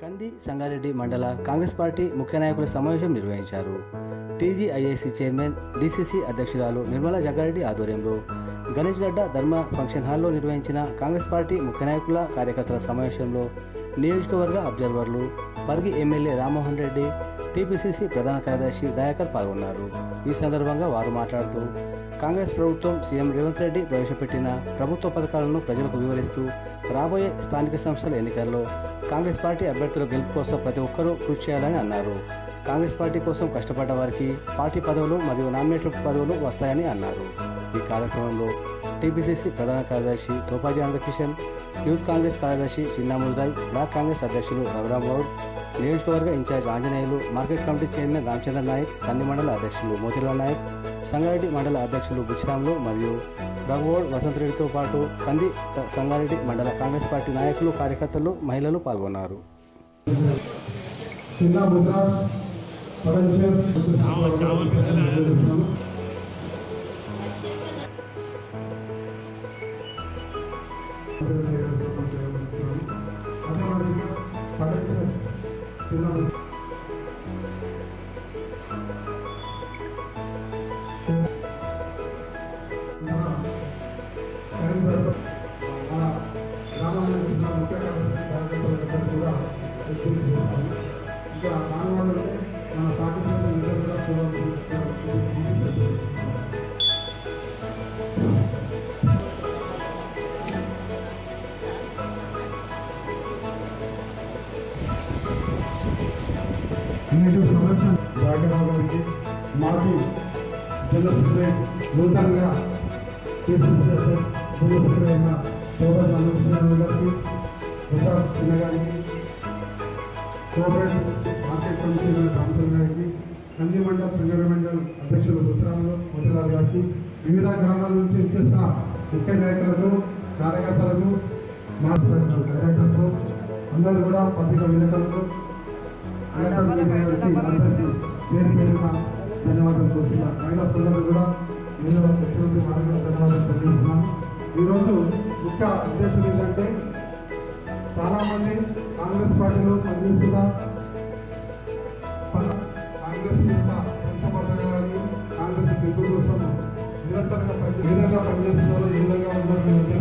కంది సంగారెడ్డి మండల కాంగ్రెస్ పార్టీ ముఖ్య నాయకుల సమావేశం నిర్వహించారు. టీజీఐఐసి చైర్మన్ డీసీసీ అధ్యక్షురాలు నిర్మలా జగ్గారెడ్డి ఆధ్వర్యంలో గణేష్ గడ్డ ధర్మ ఫంక్షన్ హాల్లో నిర్వహించిన కాంగ్రెస్ పార్టీ ముఖ్య నాయకుల కార్యకర్తల సమావేశంలో నియోజకవర్గ అబ్జర్వర్లు పరిగి ఎమ్మెల్యే రామ్మోహన్ రెడ్డి టీపీసీసీ ప్రధాన కార్యదర్శి దయాకర్ పాల్గొన్నారు. ఈ సందర్భంగా వారు మాట్లాడుతూ కాంగ్రెస్ ప్రభుత్వం సీఎం రేవంత్ రెడ్డి ప్రవేశపెట్టిన ప్రభుత్వ పథకాలను ప్రజలకు వివరిస్తూ రాబోయే స్థానిక సంస్థల ఎన్నికల్లో కాంగ్రెస్ పార్టీ అభ్యర్థుల గెలుపు కోసం ప్రతి ఒక్కరూ కృషి చేయాలని అన్నారు. కాంగ్రెస్ పార్టీ కోసం కష్టపడ్డ వారికి పార్టీ పదవులు మరియు నామినేటెడ్ పదవులు వస్తాయని అన్నారు. ఈ కార్యక్రమంలో టీపీసీసీ ప్రధాన కార్యదర్శి తోపాజీ అనంతకిషన్ యూత్ కాంగ్రెస్ కార్యదర్శి చిన్నాములరాయ్ బ్లాక్ కాంగ్రెస్ అధ్యక్షులు రఘురామ్ గౌడ్ నియోజకవర్గ in charge Anjaneyulu market committee chairman Ramachandra Nayak Kandi మండల అధ్యక్షులు మోతిలాల్ నాయక్ సంగారెడ్డి మండల అధ్యక్షులు బుచ్చిరాములు మరియు రఘువోడ్ వసంతరెడ్డితో పాటు కంది సంగారెడ్డి మండల కాంగ్రెస్ పార్టీ నాయకులు కార్యకర్తలు మహిళలు పాల్గొన్నారు. చిన్న నేటి సంవత్సరం రాఘరావు గారికి మాజీ జిల్లా సెక్రటరీ నూతనంగా కేసీసీ జిల్లా సెక్రటరీ అయిన సోదరు అనంతశ్రీరావు గారికి ప్రసాద్ చిన్న గారికి కోఆపరేటివ్ మార్కెట్ కమిషన్ కౌన్సిల్ గారికి నంది మండల్ సంగారెడ్డి మండల్ అధ్యక్షులు బుచ్చరాములు మధులాల్ గారికి వివిధ గ్రామాల నుంచి వచ్చేసిన ముఖ్య నాయకులకు కార్యకర్తలకు మా డైరెక్టర్స్ అందరూ కూడా పత్రిక విలేకరులకు ఎలక్ట్రానిక్ మీడియా గారికి అందరికీ పేరు పేరున ధన్యవాదాలు కోరుతున్నాను మహిళా సోదరులు కూడా నేను ముఖ్యమంత్రి మాటలు ధన్యవాదాలు తెలియజేస్తున్నాను ఈరోజు ముఖ్య ఉద్దేశం ఏంటంటే చాలామంది కాంగ్రెస్ పార్టీలో పనిచేస్తున్న కాంగ్రెస్ యొక్క సంక్షేమ పథకాలని కాంగ్రెస్ గెలుపు కోసం నిరంతరంగా పని ఏ విధంగా పనిచేస్తున్నారో ఏ విధంగా ఉన్నారో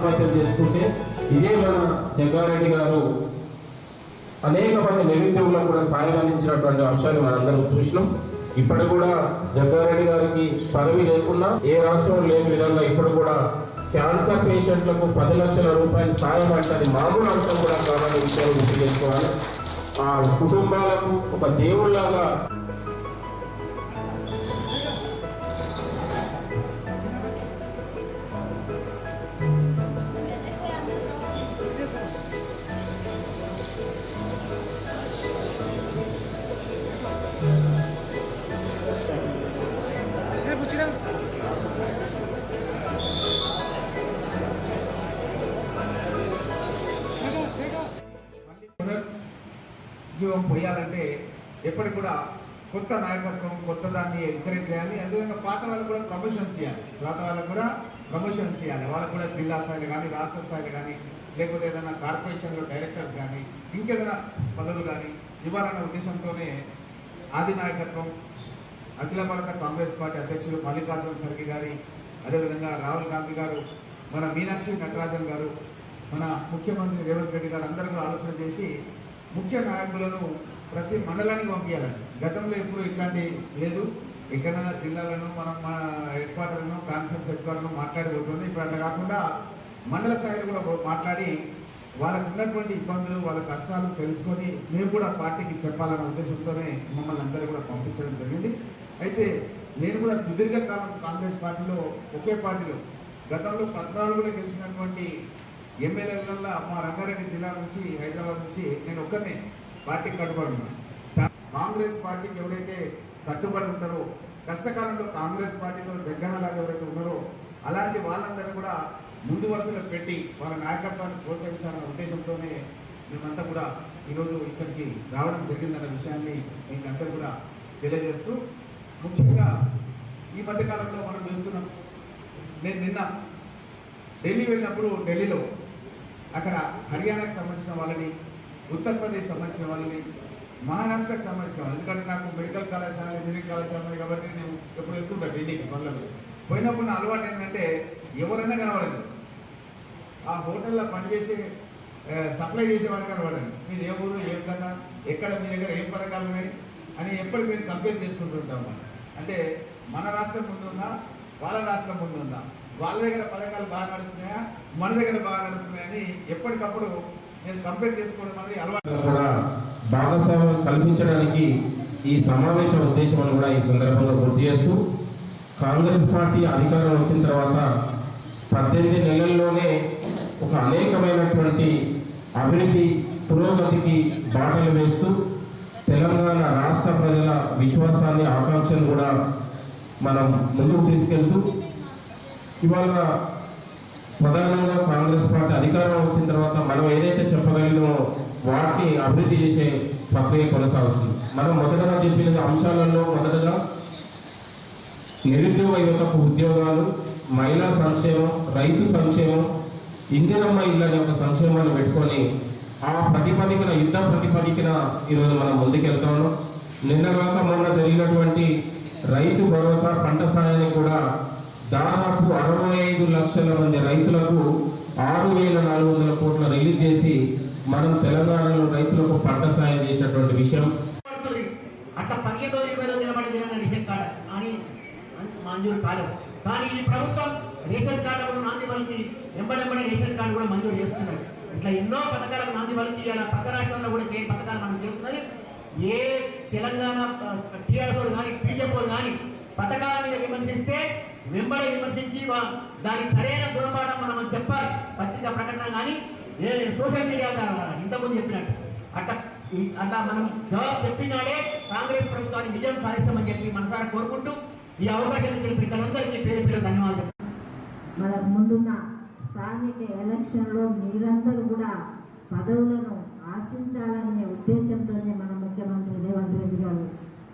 ఆత్మహత్యలు చేసుకుంటే ఇదే మన జగ్గారెడ్డి గారు అనేక మంది నిరుద్యోగులకు కూడా సాయం అందించినటువంటి అంశాలు మనందరం చూసినాం. ఇప్పుడు కూడా జగ్గారెడ్డి గారికి పదవి లేకున్నా ఏ రాష్ట్రం లేని విధంగా ఇప్పుడు కూడా క్యాన్సర్ పేషెంట్లకు పది లక్షల రూపాయలు సాయం అంటే మామూలు అంశం కూడా కావాలనే విషయాన్ని గుర్తు చేసుకోవాలి. ఆ కుటుంబాలకు ఒక దేవుళ్ళాగా నాయకత్వం పోయాలంటే ఎప్పటికి కూడా కొత్త నాయకత్వం కొత్త దాన్ని ఎంకరేజ్ చేయాలి. అదేవిధంగా పాత వాళ్ళకు కూడా ప్రమోషన్స్ ఇవ్వాలి. పాత వాళ్ళకు కూడా ప్రమోషన్స్ ఇవ్వాలి. వాళ్ళకు కూడా జిల్లా స్థాయిలో కానీ రాష్ట్ర స్థాయిలో కానీ లేకపోతే ఏదైనా కార్పొరేషన్లో డైరెక్టర్స్ కానీ ఇంకేదైనా పదవులు కానీ ఇవ్వాలన్న ఉద్దేశంతోనే ఆది నాయకత్వం అఖిల భారత కాంగ్రెస్ పార్టీ అధ్యక్షులు మల్లికార్జున ఖర్గే గారి అదేవిధంగా రాహుల్ గాంధీ గారు మన మీనాక్షి నటరాజన్ గారు మన ముఖ్యమంత్రి రేవంత్ రెడ్డి గారు అందరూ ఆలోచన చేసి ముఖ్య నాయకులను ప్రతి మండలానికి పంపించాలండి. గతంలో ఎప్పుడు ఇట్లాంటి లేదు. ఎక్కడైనా జిల్లాలను మనం మన హెడ్ క్వార్టర్లను కాన్ఫరెన్స్ హెడ్ క్వార్టర్ను మాట్లాడిపోతుంది ఇప్పుడు అట్లా కాకుండా మండల స్థాయిలో కూడా మాట్లాడి వాళ్ళకు ఉన్నటువంటి ఇబ్బందులు వాళ్ళ కష్టాలు తెలుసుకొని మేము కూడా పార్టీకి చెప్పాలనే ఉద్దేశంతోనే మమ్మల్ని అందరూ కూడా పంపించడం జరిగింది. అయితే నేను కూడా సుదీర్ఘకాలం కాంగ్రెస్ పార్టీలో ఒకే పార్టీలో గతంలో పద్నాలుగులో గెలిచినటువంటి ఎమ్మెల్యేలలో మా రంగారెడ్డి జిల్లా నుంచి హైదరాబాద్ నుంచి నేను ఒక్కనే పార్టీకి కట్టుబడి ఉన్నాను చా- కాంగ్రెస్ పార్టీకి ఎవరైతే కట్టుబడి ఉంటారో కష్టకాలంలో కాంగ్రెస్ పార్టీలో జగ్గన్న లాగా ఎవరైతే ఉన్నారో అలాంటి వాళ్ళందరూ కూడా ముందు వరుసలో పెట్టి వాళ్ళ నాయకత్వాన్ని ప్రోత్సహించాలన్న ఉద్దేశంతోనే మేమంతా కూడా ఈరోజు ఇక్కడికి రావడం జరిగిందన్న విషయాన్ని మీకు కూడా తెలియజేస్తూ ముఖ్యంగా ఈ మధ్యకాలంలో మనం చూస్తున్నాం. నేను నిన్న ఢిల్లీ వెళ్ళినప్పుడు ఢిల్లీలో అక్కడ హర్యానాకు సంబంధించిన వాళ్ళని ఉత్తరప్రదేశ్ సంబంధించిన వాళ్ళని మహారాష్ట్రకు సంబంధించిన వాళ్ళు ఎందుకంటే నాకు మెడికల్ కళాశాల ఇంజనీరింగ్ కళాశాల కాబట్టి నేను ఎప్పుడు వెళ్తుంటాను ఢిల్లీకి పనులలో పోయినప్పుడు నా అలవాటు ఏంటంటే ఎవరైనా కనబడండి ఆ హోటల్లో పనిచేసే సప్లై చేసే వాళ్ళు కనబడండి మీది ఏ ఊరు ఏం కథ ఎక్కడ మీ దగ్గర ఏం పథకాలు ఉన్నాయి అని ఎప్పటికి మేము కంపేర్ చేసుకుంటుంటాం అంటే మన రాష్ట్రం ముందుందా వాళ్ళ రాష్ట్రం ముందుందా వాళ్ళ దగ్గర పథకాలు బాగా నడుస్తున్నాయా? మన దగ్గర బాగా నడుస్తున్నాయని ఎప్పటికప్పుడు నేను కంపేర్ చేసుకోవడం అనేది అలవాటు. కూడా భాగస్వామ్యం కల్పించడానికి ఈ సమావేశ ఉద్దేశం అని కూడా ఈ సందర్భంగా గుర్తు చేస్తూ కాంగ్రెస్ పార్టీ అధికారం వచ్చిన తర్వాత పద్దెనిమిది నెలల్లోనే ఒక అనేకమైనటువంటి అభివృద్ధి పురోగతికి బాటలు వేస్తూ తెలంగాణ రాష్ట్ర ప్రజల విశ్వాసాన్ని ఆకాంక్షను కూడా మనం ముందుకు తీసుకెళ్తూ ఇవాళ ప్రధానంగా కాంగ్రెస్ పార్టీ అధికారం వచ్చిన తర్వాత మనం ఏదైతే చెప్పగలిగినో వాటిని అభివృద్ధి చేసే ప్రక్రియ కొనసాగుతుంది. మనం మొదటగా చెప్పిన అంశాలలో మొదటగా నిరుద్యోగ యువతకు ఉద్యోగాలు మహిళా సంక్షేమం రైతు సంక్షేమం ఇందిరమ్మ ఇళ్ళ యొక్క సంక్షేమాన్ని పెట్టుకొని ఆ ప్రతిపదికన యుద్ధ ప్రతిపదికన ఈరోజు మనం ముందుకెళ్తాము నిన్నగాక మొన్న జరిగినటువంటి రైతు భరోసా పంట సాయాన్ని కూడా దాదాపు అరవై ఐదు లక్షల మంది రైతులకు ఆరు వేల నాలుగు వందల కోట్ల రిలీజ్ చేసి మనం తెలంగాణలో రైతులకు పంట సాయం చేసినటువంటి విషయం. అట్లా పదిహేను రోజులు ఇరవై రోజులు నిలబడి రేషన్ కార్డు అని మంజూరు కాలేదు. కానీ ఈ ప్రభుత్వం రేషన్ కార్డు కూడా నాంది పలికి ఎంబడెంబడే రేషన్ కార్డు కూడా మంజూరు చేస్తున్నారు ఇట్లా ఎన్నో పథకాలకు నాంది పలికి ఇలా పక్క రాష్ట్రంలో కూడా ఏ పథకాలు మనం చేస్తున్నది? ఏ తెలంగాణ టీఆర్ఎస్ కానీ బీజేపీ కానీ పథకాల మీద విమర్శిస్తే వెంబడి విమర్శించి దానికి సరైన గుణపాఠం మనం చెప్పాలి. పత్రిక ప్రకటన కానీ ఏ సోషల్ మీడియా ద్వారా ఇంతకుముందు చెప్పినట్టు. అట్లా ఈ- అట్లా మనం జవాబు చెప్పినాడే కాంగ్రెస్ ప్రభుత్వాన్ని విజయం సాధిస్తామని చెప్పి మనసారా కోరుకుంటూ ఈ అవకాశం ఇచ్చిన ప్రజలందరికీ పేరు పేరు ధన్యవాదాలు. మన ముందున్న స్థానిక ఎలక్షన్లో మీరందరూ కూడా పదవులను ఆశించాలనే ఉద్దేశంతోనే మన ముఖ్యమంత్రి రేవంత్ రెడ్డి గారు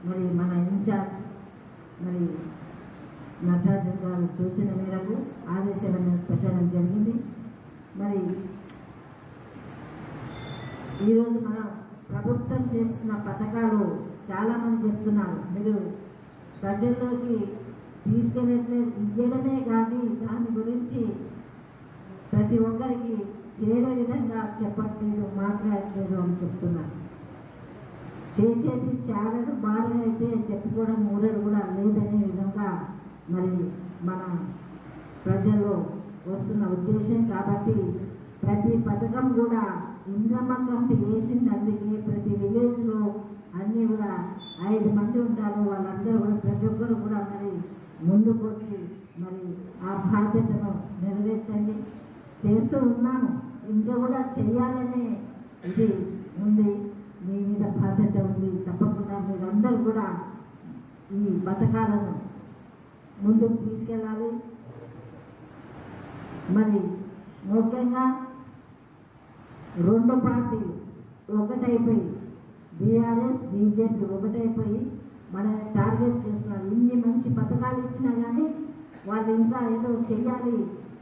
మరి మన ఇన్ఛార్జ్ మరి నటరాజన్ గారు సూచన మేరకు ఆదేశాల ప్రచారం జరిగింది. మరి ఈరోజు మన ప్రభుత్వం చేస్తున్న పథకాలు చాలామంది చెప్తున్నారు. మీరు ప్రజల్లోకి తీసుకెళ్ళట్లేదు ఇవ్వడమే కానీ దాని గురించి ప్రతి ఒక్కరికి చేరే విధంగా చెప్పట్లేదు మాట్లాడట్లేదు అని చెప్తున్నారు. చేసేది చాలా బాధలు అయితే చెప్పుకోవడం ఊరడు కూడా లేదనే విధంగా మరి మన ప్రజల్లో వస్తున్న ఉద్దేశం కాబట్టి ప్రతి పథకం కూడా ఇంద్రమ్మ కమిటీ వేసింది అందుకే ప్రతి విలేజ్లో అన్నీ కూడా ఐదు మంది ఉంటారు. వాళ్ళందరూ కూడా ప్రతి ఒక్కరు కూడా మరి ముందుకు వచ్చి మరి ఆ బాధ్యతను నెరవేర్చండి. చేస్తూ ఉన్నాము ఇంకా కూడా చేయాలనే ఇది ఉంది. మీ మీద బాధ్యత ఉంది. తప్పకుండా మీరందరూ కూడా ఈ పథకాలను ముందుకు తీసుకెళ్ళాలి. మరి ముఖ్యంగా రెండు పార్టీలు ఒకటైపోయి బీఆర్ఎస్ బీజేపీ ఒకటైపోయి మనల్ని టార్గెట్ చేస్తున్నారు. ఇన్ని మంచి పథకాలు ఇచ్చినా కానీ వాళ్ళు ఇంకా ఏదో చెయ్యాలి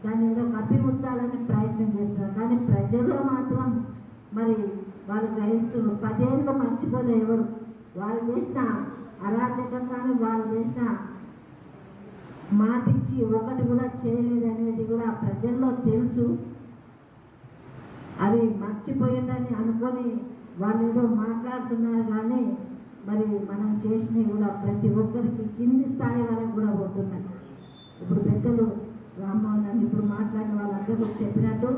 దాన్ని ఏదో కప్పిపుచ్చాలని ప్రయత్నం చేస్తున్నారు. కానీ ప్రజలు మాత్రం మరి వాళ్ళు గ్రహిస్తున్నారు. పదేళ్ళు మర్చిపోలే ఎవరు. వాళ్ళు చేసిన అరాచకం కానీ వాళ్ళు చేసిన మాటిచ్చి ఒకటి కూడా చేయలేదు అనేది కూడా ప్రజల్లో తెలుసు. అది మర్చిపోయిందని అనుకొని వాళ్ళు ఏదో మాట్లాడుతున్నారు కానీ మరి మనం చేసినవి కూడా ప్రతి ఒక్కరికి కింది స్థాయి వరకు కూడా పోతున్నాయి. ఇప్పుడు పెద్దలు రామ్మోహన్ ఇప్పుడు మాట్లాడిన వాళ్ళందరూ చెప్పినట్టు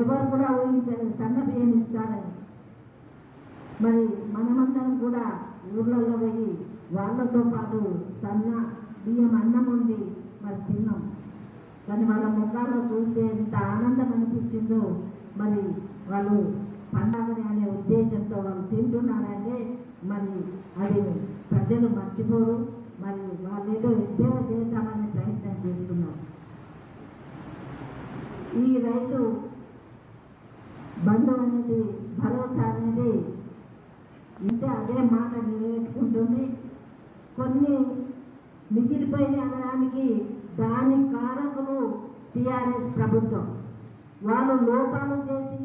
ఎవరు కూడా ఊహించలేదు సన్న బియ్యం ఇస్తారని. మరి మనమందరం కూడా ఊర్లలో పోయి వాళ్ళతో పాటు సన్న బియ్యం అన్నం ఉంది మరి తిన్నాం. కానీ వాళ్ళ ముఖాల్లో చూస్తే ఎంత ఆనందం అనిపించిందో మరి వాళ్ళు పండగని అనే ఉద్దేశంతో వాళ్ళు తింటున్నారంటే మరి అది ప్రజలు మర్చిపోరు. మరి వాళ్ళు ఏదో ఎద్దేవ చేద్దామనే ప్రయత్నం చేస్తున్నారు. ఈ రైతు బంధం అనేది భరోసా అనేది ఇస్తే అదే మాట నిలబెట్టుకుంటుంది. కొన్ని మిగిలిపోయిన అనడానికి దాని కారకము టిఆర్ఎస్ ప్రభుత్వం. వాళ్ళు లోపాలు చేసి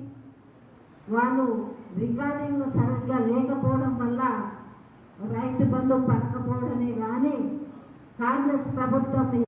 వాళ్ళు రికార్డింగ్ సరిగ్గా లేకపోవడం వల్ల రైతు బంధు పడకపోవడమే కానీ కాంగ్రెస్ ప్రభుత్వం